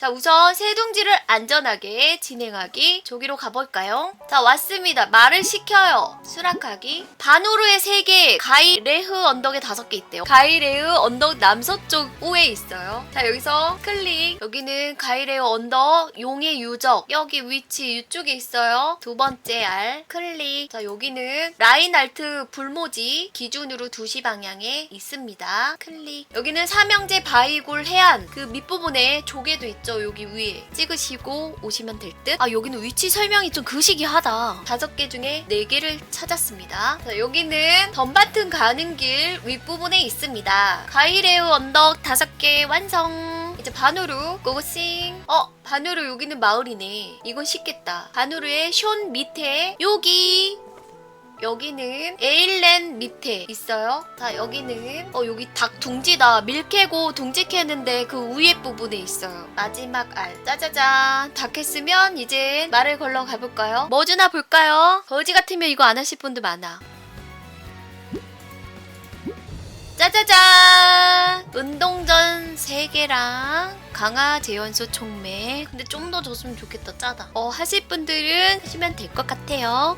자, 우선 세둥지를 안전하게 진행하기. 저기로 가볼까요? 자, 왔습니다. 말을 시켜요. 수락하기. 바누르의 세개 가이레흐 언덕에 다섯 개 있대요. 가이레흐 언덕 남서쪽 우에 있어요. 자, 여기서 클릭. 여기는 가이레흐 언덕 용의 유적. 여기 위치 이쪽에 있어요. 두 번째 알. 클릭. 자, 여기는 라인알트 불모지 기준으로 2시 방향에 있습니다. 클릭. 여기는 삼형제 바이골 해안 그 밑부분에 조개도 있죠. 여기 위에 찍으시고 오시면 될 듯. 아 여기는 위치 설명이 좀 그시기하다. 다섯 개 중에 네 개를 찾았습니다. 자, 여기는 덤바튼 가는 길 윗부분에 있습니다. 가이레우 언덕 다섯 개 완성. 이제 바누르 고고싱. 어 바누르 여기는 마을이네. 이건 쉽겠다. 바누르의 숀 밑에 여기 여기는 에일랜 밑에 있어요. 자, 여기는 어 여기 닭 둥지다. 밀 캐고 둥지 캐는데 그 위에 부분에 있어요. 마지막 알. 짜자잔. 다 캤으면 이제 말을 걸러 가볼까요? 뭐 주나 볼까요? 거지 같으면 이거 안 하실 분들 많아. 짜자잔! 운동전 3개랑 강화 재현수 총매. 근데 좀 더 줬으면 좋겠다, 짜다. 어, 하실 분들은 하시면 될 것 같아요.